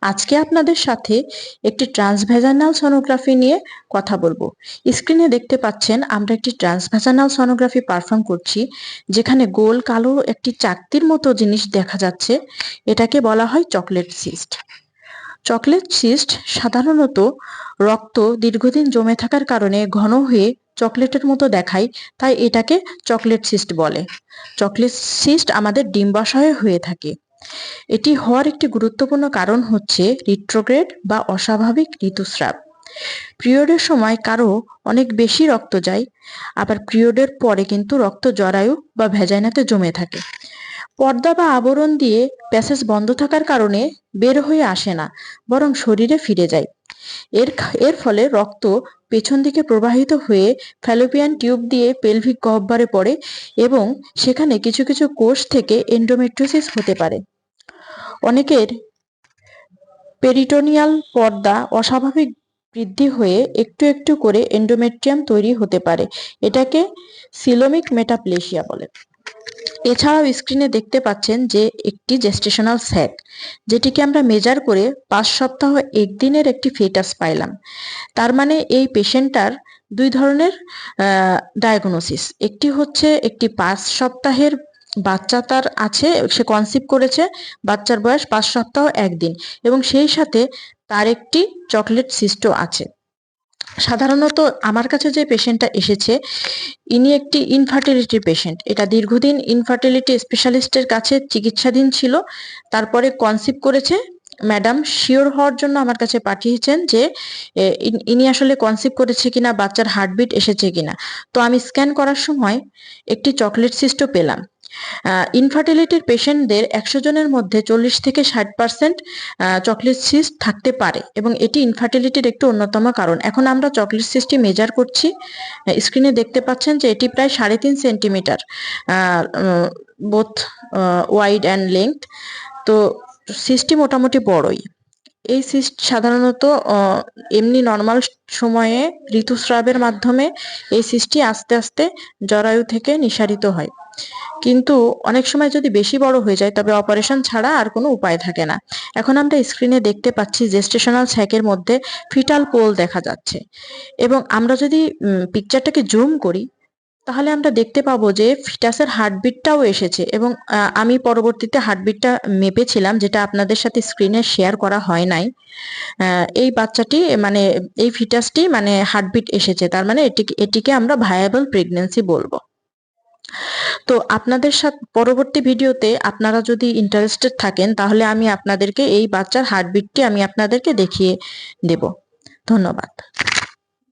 আজকে আপনাদের সাথে একটি ট্রান্সভেজানাল সোনোগ্রাফি নিয়ে কথা বলব। স্ক্রিনে দেখতে পাচ্ছেন, আমরা একটি ট্রান্সভেজানাল সোনোগ্রাফি পারফর্ম করছি, যেখানে গোল কালো একটি চাকতির মতো জিনিস দেখা যাচ্ছে। এটাকে বলা হয় চকলেট সিস্ট। চকলেট সিস্ট সাধারণত রক্ত দীর্ঘদিন জমে থাকার কারণে ঘন হয়ে চকলেটের মতো দেখায়, তাই এটাকে চকলেট সিস্ট বলে। চকলেট সিস্ট আমাদের ডিম্বাশয়ে হয়ে থাকে। এটি হওয়ার একটি গুরুত্বপূর্ণ কারণ হচ্ছে রিট্রোগ্রেড বা অস্বাভাবিক ঋতুস্রাব। পিরিয়ডের সময় কারও অনেক বেশি রক্ত যায়, আবার পিরিয়ডের পরে কিন্তু রক্ত জরায়ু বা ভেজাইনাতে জমে থাকে। পর্দা বা আবরণ দিয়ে প্যাসেজ বন্ধ থাকার কারণে বের হয়ে আসে না, বরং শরীরে ফিরে যায়। এর এর ফলে রক্ত পেছন দিকে প্রবাহিত হয়ে ফ্যালোপিয়ান টিউব দিয়ে পেলভিক গহ্বরে পড়ে এবং সেখানে কিছু কিছু কোষ থেকে এন্ডোমেট্রোসিস হতে পারে। অনেকের পেরিটোনিয়াল পর্দা অস্বাভাবিক বৃদ্ধি হয়ে একটু একটু করে এন্ডোমেট্রিয়াম তৈরি হতে পারে। এটাকে সিলোমিক মেটাপ্লেশিয়া বলে। এছাড়াও স্ক্রিনে দেখতে পাচ্ছেন যে একটি জেস্টেশনাল স্যাক যেটিকে আমরা মেজার করে পাঁচ সপ্তাহ একদিনের একটি ফেটাস পাইলাম। তার মানে এই পেশেন্টটার দুই ধরনের ডায়াগনোসিস একটি হচ্ছে একটি পাঁচ সপ্তাহের বাচ্চা তার আছে, সে কনসিভ করেছে, বাচ্চার বয়স পাঁচ সপ্তাহ একদিন এবং সেই সাথে তার একটি চকলেট সিস্টও আছে। সাধারণত আমার কাছে যে পেশেন্টটা এসেছে, ইনি একটি ইনফার্টিলিটি পেশেন্ট এটা দীর্ঘদিন ইনফার্টিলিটি স্পেশালিস্টের কাছে চিকিৎসাধীন ছিল, তারপরে কনসিভ করেছে ম্যাডাম শিওর হওয়ার জন্য আমার কাছে পাঠিয়েছেন যে ইনি আসলে কনসিভ করেছে কিনা, বাচ্চার হার্টবিট এসেছে কিনা। তো আমি স্ক্যান করার সময় একটি চকলেট সিস্টও পেলাম। ইনফার্টিলিটির পেশেন্টদের একশো জনের মধ্যে চল্লিশ থেকে ষাট পার্সেন্ট চকলেট সিস্ট থাকতে পারে এবং এটি ইনফার্টিলিটির একটি অন্যতম কারণ। এখন আমরা চকলেট সিস্টটি মেজার করছি। স্ক্রিনে দেখতে পাচ্ছেন যে এটি প্রায় সাড়ে তিন centimetre both wide and length তো সিস্টটি মোটামুটি বড়ই। এই সিস্ট সাধারণত এমনি নর্মাল সময়ে ঋতুস্রাবের মাধ্যমে এই সিস্টটি আস্তে আস্তে জরায়ু থেকে নিঃসারিত হয়। কিন্তু অনেক সময় যদি বেশি বড় হয়ে যায়, তবে অপারেশন ছাড়া আর কোনো উপায় থাকে না। এখন আমরা স্ক্রিনে দেখতে পাচ্ছি জেস্টেশনাল স্যাকের মধ্যে ফিটাল পোল দেখা যাচ্ছে। এবং আমরা যদি পিকচারটাকে জুম করি তাহলে আমরা দেখতে পাবো যে ফিটাসের হার্টবিটটাও এসেছে এবং আমি পরবর্তীতে হার্টবিটটা মেপেছিলাম যেটা আপনাদের সাথে স্ক্রিনে শেয়ার করা হয় নাই। এই বাচ্চাটি মানে এই ফিটাসটি মানে হার্টবিট এসেছে। তার মানে এটি এটিকে আমরা ভায়াবল প্রেগনেন্সি বলব। তো আপনাদের সাথে, পরবর্তী ভিডিওতে আপনারা যদি ইন্টারেস্টেড থাকেন, তাহলে আমি আপনাদেরকে এই বাচ্চার হার্টবিটটি আমি আপনাদেরকে দেখিয়ে দেব। ধন্যবাদ।